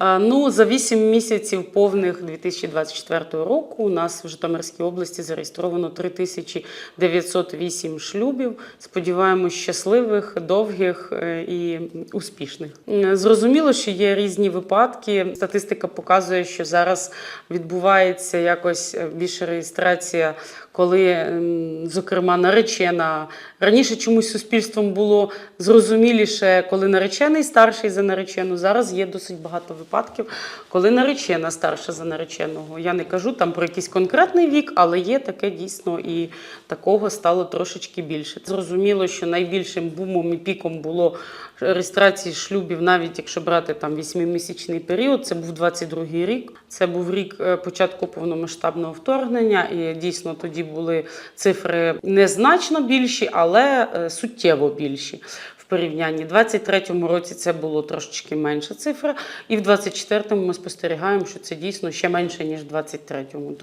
Ну, за 8 місяців повних 2024 року у нас в Житомирській області зареєстровано 3908 шлюбів. Сподіваємось, щасливих, довгих е, і успішних. Зрозуміло, що є різні випадки. Статистика показує, що зараз відбувається якось е, більше реєстрація, коли, ем, зокрема, наречена раніше чомусь суспільством було зрозуміліше, коли наречений старший за наречену. Зараз є досить багато випадків, коли наречена старша за нареченого. Я не кажу там про якийсь конкретний вік, але є таке дійсно і такого стало трошечки більше. Зрозуміло, що найбільшим бумом і піком було реєстрації шлюбів, навіть якщо брати там вісьмимісячний період, це був 22-й рік. Це був рік е, початку повномасштабного вторгнення, і дійсно тоді були цифри незначно більші, але е, суттєво більші. Порівнянні У 23-му році це було трошечки менша цифра, і в 24-му ми спостерігаємо, що це дійсно ще менше ніж в 23-му.